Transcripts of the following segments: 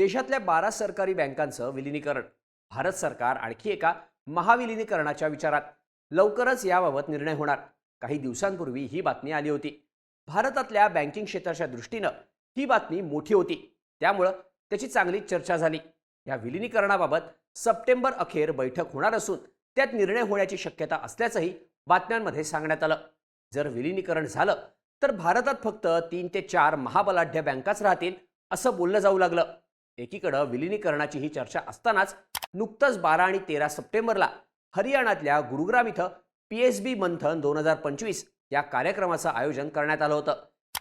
देशातल्या बारा सरकारी बँकांचं विलिनीकरण. भारत सरकार आणखी एका महाविलिनीकरणाच्या विचारात. लवकरच याबाबत निर्णय होणार. काही दिवसांपूर्वी ही बातमी आली होती. भारतातल्या बँकिंग क्षेत्राच्या दृष्टीनं ही बातमी मोठी होती. त्यामुळं त्याची चांगली चर्चा झाली. या विलिनीकरणाबाबत सप्टेंबर अखेर बैठक होणार असून त्यात निर्णय होण्याची शक्यता असल्याचंही बातम्यांमध्ये सांगण्यात आलं. जर विलिनीकरण झालं तर भारतात फक्त तीन ते चार महाबलाढ्य बँकाच राहतील असं बोललं जाऊ लागलं. एकीकडं विलिनीकरणाची ही चर्चा असतानाच नुकतंच बारा आणि तेरा सप्टेंबरला हरियाणातल्या गुरुग्राम इथं पी एस बी मंथन दोन हजार पंचवीस या कार्यक्रमाचं आयोजन करण्यात आलं होतं.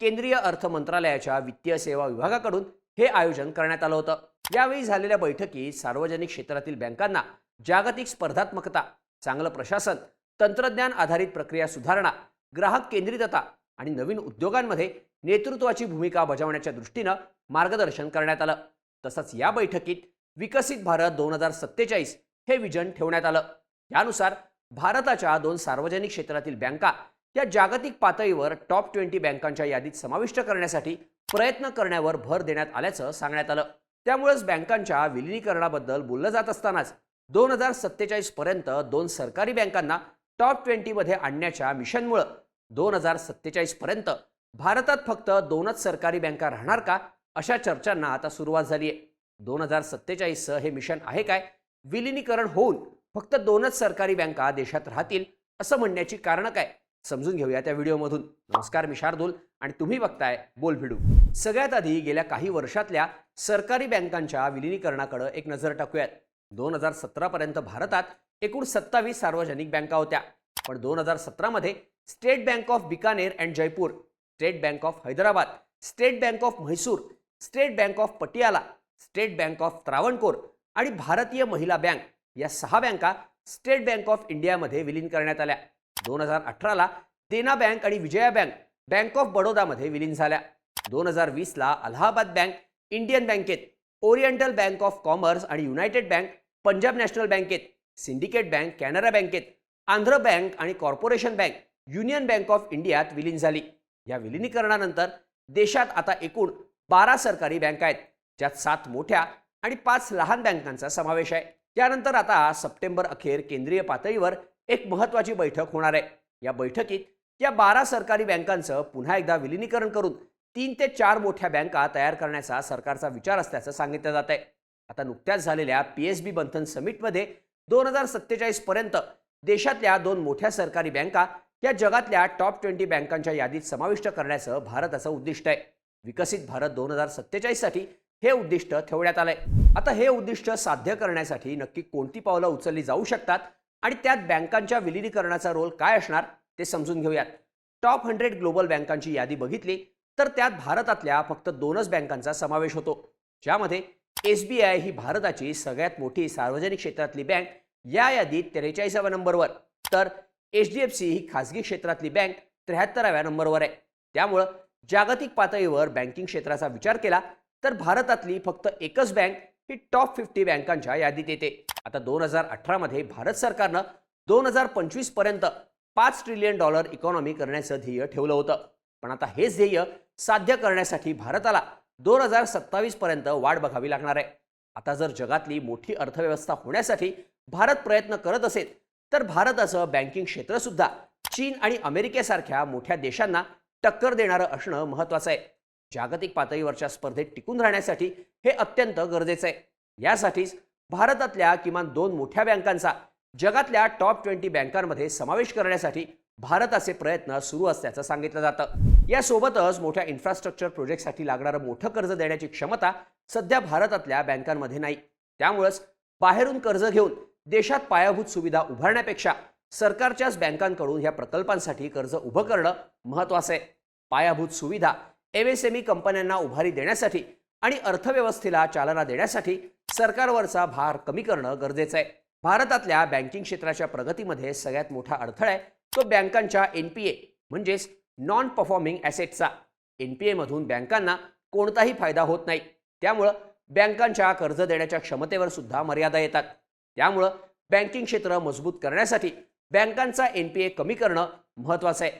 केंद्रीय अर्थ मंत्रालयाच्या वित्तीय सेवा विभागाकडून हे आयोजन करण्यात आलं होतं. यावेळी झालेल्या बैठकीत सार्वजनिक क्षेत्रातील बँकांना जागतिक स्पर्धात्मकता चांगलं प्रशासन तंत्रज्ञान आधारित प्रक्रिया सुधारणा ग्राहक केंद्रितता आणि नवीन उद्योगांमध्ये नेतृत्वाची भूमिका बजावण्याच्या दृष्टीनं मार्गदर्शन करण्यात आलं. तसंच या बैठकीत विकसित भारत दोन हजार सत्तेचाळीस हे विजन ठेवण्यात आलं. यानुसार भारताच्या दोन सार्वजनिक क्षेत्रातील बँका या जागतिक पातळीवर टॉप ट्वेंटी बँकांच्या यादीत समाविष्ट करण्यासाठी प्रयत्न करण्यावर भर देण्यात आल्याचं सांगण्यात आलं. त्यामुळेच बँकांच्या विलिनीकरणाबद्दल बोललं जात असतानाच दोन हजार सत्तेचाळीस पर्यंत दोन सरकारी बँकांना टॉप ट्वेंटीमध्ये आणण्याच्या मिशनमुळं दोन हजार सत्तेचाळीस पर्यंत भारतात फक्त दोनच सरकारी बँका राहणार का अशा चर्चांना आता सुरुवात झाली आहे. दोन हजार सत्तेचाळीसचं हे मिशन आहे काय? विलिनीकरण होऊन फक्त दोनच सरकारी बँका देशात राहतील असं म्हणण्याची कारणं काय? समजून घेऊया त्या व्हिडिओमधून. नमस्कार मी शार्दूल आणि तुम्ही बघताय बोल भिडू. सगळ्यात आधी गेल्या काही वर्षातल्या सरकारी बँकांच्या विलिनीकरणाकडे एक नजर टाकूयात. दोन हजार सतरापर्यंत भारतात एकूण सत्तावीस सार्वजनिक बँका होत्या. पण दोन हजार सतरामध्ये state bank of Bikaner and Jaipur state bank of Hyderabad state bank of Mysore state bank of Patiala state bank of Travancore आणि भारतीय महिला बँक या सहा बँका स्टेट बँक ऑफ इंडियामध्ये विलीन करण्यात आल्या. दोन हजार अठराला देना बँक आणि विजया बँक बँक ऑफ बडोदामध्ये विलीन झाल्या. दोन हजार वीसला अलाहाबाद बँक इंडियन बँकेत ओरिएंटल बँक ऑफ कॉमर्स आणि युनायटेड बँक पंजाब नॅशनल बँकेत सिंडिकेट बँक कॅनरा बँकेत आंध्र बँक आणि corporation bank union bank of इंडियात विलीन झाली. या विलिनीकरणानंतर देशात आता एकूण बारा सरकारी बँका आहेत ज्यात सात मोठ्या आणि पाच लहान बँकांचा समावेश आहे. त्यानंतर आता सप्टेंबर अखेर केंद्रीय पातळीवर एक महत्त्वाची बैठक होणार आहे. या बैठकीत या बारा सरकारी बँकांचं पुन्हा एकदा विलिनीकरण करून तीन ते चार मोठ्या बँका तयार करण्याचा सरकारचा विचार असल्याचं सांगितलं जात आहे आता नुकत्याच झालेल्या पी एस बी बंथन समिटमध्ये दोन हजार सत्तेचाळीस पर्यंत देशातल्या दोन मोठ्या सरकारी बँका या जगातल्या टॉप ट्वेंटी बँकांच्या यादीत समाविष्ट करण्याचं भारताचं उद्दिष्ट आहे. विकसित भारत दोन हजार सत्तेचाळीससाठी हे उद्दिष्ट ठेवण्यात आलंय. आता हे उद्दिष्ट साध्य करण्यासाठी नक्की कोणती पावलं उचलली जाऊ शकतात आणि त्यात बँकांच्या विलिनीकरणाचा रोल काय असणार ते समजून घेऊयात. टॉप हंड्रेड ग्लोबल बँकांची यादी बघितली तर त्यात भारतातल्या फक्त दोनच बँकांचा समावेश होतो. ज्यामध्ये एस बी आय ही भारताची सगळ्यात मोठी सार्वजनिक क्षेत्रातली बँक या यादीत त्रेचाळीसाव्या नंबरवर. तर एच डी एफ सी ही खासगी क्षेत्रातली बँक त्र्याहत्तराव्या नंबरवर आहे. त्यामुळं जागतिक पातळीवर बँकिंग क्षेत्राचा विचार केला तर भारतातली फक्त एकच बँक ही टॉप फिफ्टी बँकांच्या यादीत येते. आता दोन हजार अठरामध्ये भारत सरकारनं दोन हजार पंचवीसपर्यंत पाच ट्रिलियन डॉलर इकॉनॉमी करण्याचं ध्येय ठेवलं होतं. पण आता हेच ध्येय साध्य करण्यासाठी भारताला दोन हजार सत्तावीस पर्यंत वाट बघावी लागणार आहे. आता जर जगातली मोठी अर्थव्यवस्था होण्यासाठी भारत प्रयत्न करत असेल तर भारताचं बँकिंग क्षेत्रसुद्धा चीन आणि अमेरिकेसारख्या मोठ्या देशांना टक्कर देणारं असणं महत्त्वाचं आहे. जागतिक पातळीवरच्या स्पर्धेत टिकून राहण्यासाठी हे अत्यंत गरजेचं आहे. यासाठीच भारतातल्या किमान दोन मोठ्या बँकांचा जगातल्या टॉप ट्वेंटी बँकांमध्ये समावेश करण्यासाठी भारताचे प्रयत्न सुरू असल्याचं सांगितलं जातं. यासोबतच मोठ्या इन्फ्रास्ट्रक्चर प्रोजेक्टसाठी लागणारं मोठं कर्ज देण्याची क्षमता सध्या भारतातल्या बँकांमध्ये नाही. त्यामुळंच बाहेरून कर्ज घेऊन देशात पायाभूत सुविधा उभारण्यापेक्षा सरकारच्याच बँकांकडून ह्या प्रकल्पांसाठी कर्ज उभं करणं महत्त्वाचं आहे. पायाभूत सुविधा एम एस एम ई कंपन्यांना उभारी देण्यासाठी आणि अर्थव्यवस्थेला चालना देण्यासाठी सरकारवरचा भार कमी करणं गरजेचं आहे. भारतातल्या बँकिंग क्षेत्राच्या प्रगतीमध्ये सगळ्यात मोठा अडथळा आहे तो बँकांच्या एन पी ए म्हणजेच नॉन परफॉर्मिंग ॲसेटचा एन पी एमधून बँकांना कोणताही फायदा होत नाही. त्यामुळं बँकांच्या कर्ज देण्याच्या क्षमतेवर सुद्धा मर्यादा येतात. त्यामुळं बँकिंग क्षेत्र मजबूत करण्यासाठी बँकांचा एन पी ए कमी करणं महत्त्वाचं आहे.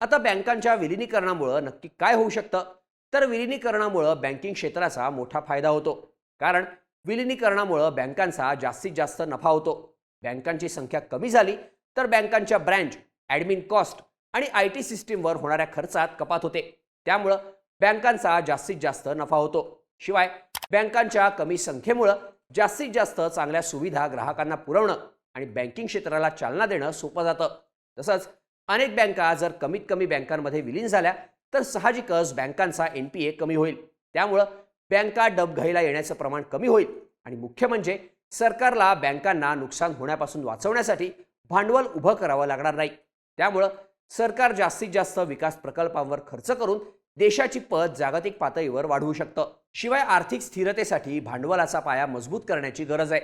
आता बँकांच्या विलिनीकरणामुळं नक्की काय होऊ शकतं? तर विलिनीकरणामुळं बँकिंग क्षेत्राचा मोठा फायदा होतो. कारण विलिनीकरणामुळं बँकांचा जास्तीत जास्त नफा होतो. बँकांची संख्या कमी झाली तर बँकांच्या ब्रँच ॲडमिन कॉस्ट आणि आय टी सिस्टीमवर होणाऱ्या खर्चात कपात होते. त्यामुळं बँकांचा जास्तीत जास्त नफा होतो. शिवाय बँकांच्या कमी संख्येमुळं जास्तीत जास्त चांगल्या सुविधा ग्राहकांना पुरवणं आणि बँकिंग क्षेत्राला चालना देणं सोपं जातं. तसंच अनेक बँका जर कमीत कमी बँकांमध्ये विलीन झाल्या तर साहजिकच बँकांचा एन पी ए कमी होईल. त्यामुळं बँका डबघाईला येण्याचं प्रमाण कमी होईल. आणि मुख्य म्हणजे सरकारला बँकांना नुकसान होण्यापासून वाचवण्यासाठी भांडवल उभं करावं लागणार नाही. त्यामुळं सरकार जास्तीत जास्त विकास प्रकल्पांवर खर्च करून देशाची पत जागतिक पातळीवर वाढवू शकतं. शिवाय आर्थिक स्थिरतेसाठी भांडवलाचा पाया मजबूत करण्याची गरज आहे.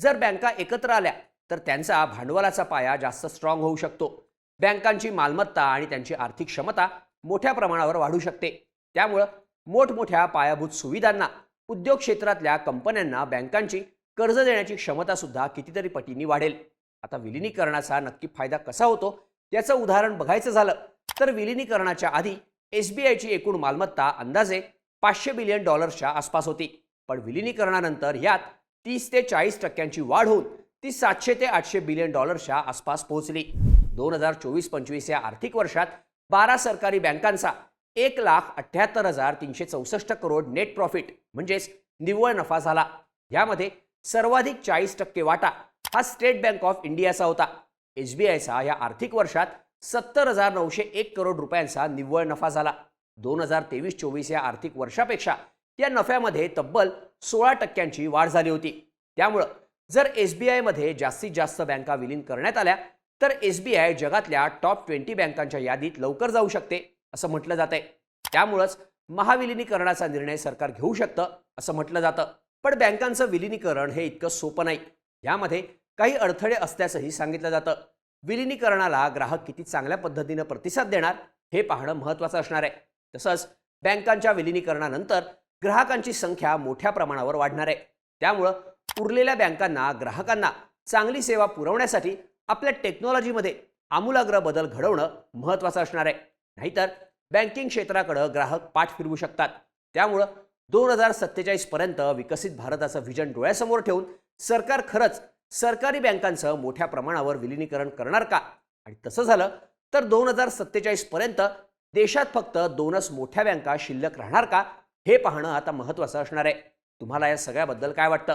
जर बँका एकत्र आल्या तर त्यांचा भांडवलाचा पाया जास्त स्ट्रॉंग होऊ शकतो. बँकांची मालमत्ता आणि त्यांची आर्थिक क्षमता मोठ्या प्रमाणावर वाढू शकते. त्यामुळं मोठमोठ्या पायाभूत सुविधांना उद्योग क्षेत्रातल्या कंपन्यांना बँकांची कर्ज देण्याची क्षमता सुद्धा कितीतरी पटींनी वाढेल. आता विलिनीकरणाचा नक्की फायदा कसा होतो याचं उदाहरण बघायचं झालं तर विलिनीकरणाच्या आधी एस बी आयची एकूण मालमत्ता अंदाजे पाचशे बिलियन डॉलर्सच्या आसपास होती. पण विलिनीकरणानंतर यात तीस ते चाळीस टक्क्यांची वाढ होऊन ती सातशे ते आठशे बिलियन डॉलर्सच्या आसपास पोहोचली. दोन हजार चोवीस पंचवीस या आर्थिक वर्षात बारा सरकारी बँकांचा एक लाख अठ्ठ्याहत्तर हजार तीनशे चौसष्ट करोड नेट प्रॉफिट म्हणजेच निव्वळ नफा झाला. यामध्ये सर्वाधिक चाळीस टक्के वाटा हा स्टेट बँक ऑफ इंडियाचा होता. एस बी आयचा या आर्थिक वर्षात सत्तर हजार नऊशे एक करोड रुपयांचा निव्वळ नफा झाला. दोन हजार तेवीस चोवीस या आर्थिक वर्षापेक्षा या नफ्यामध्ये तब्बल सोळा टक्क्यांची वाढ झाली होती. त्यामुळं जर एस बी आयमध्ये जास्तीत जास्त बँका विलीन करण्यात आल्या तर एस बी आय जगातल्या टॉप ट्वेंटी बँकांच्या यादीत लवकर जाऊ शकते असं म्हटलं जात आहे त्यामुळंच महाविलिनीकरणाचा निर्णय सरकार घेऊ शकतं असं म्हटलं जातं. पण बँकांचं विलिनीकरण हे इतकं सोपं नाही. यामध्ये काही अडथळे असल्याचंही सांगितलं जातं. विलिनीकरणाला ग्राहक किती चांगल्या पद्धतीनं प्रतिसाद देणार हे पाहणं महत्त्वाचं असणार आहे. तसंच बँकांच्या विलिनीकरणानंतर ग्राहकांची संख्या मोठ्या प्रमाणावर वाढणार आहे. त्यामुळं उरलेल्या बँकांना ग्राहकांना चांगली सेवा पुरवण्यासाठी आपल्या टेक्नॉलॉजीमध्ये आमूलाग्र बदल घडवणं महत्त्वाचं असणार आहे. नाहीतर बँकिंग क्षेत्राकडं ग्राहक पाठ फिरवू शकतात. त्यामुळं दोन हजार सत्तेचाळीसपर्यंत विकसित भारताचं व्हिजन डोळ्यासमोर ठेवून सरकार खरंच सरकारी बँकांचं मोठ्या प्रमाणावर विलिनीकरण करणार का? आणि तसं झालं तर दोन हजार सत्तेचाळीसपर्यंत देशात फक्त दोनच मोठ्या बँका शिल्लक राहणार का? हे पाहणं आता महत्त्वाचं असणार आहे. तुम्हाला या सगळ्याबद्दल काय वाटतं?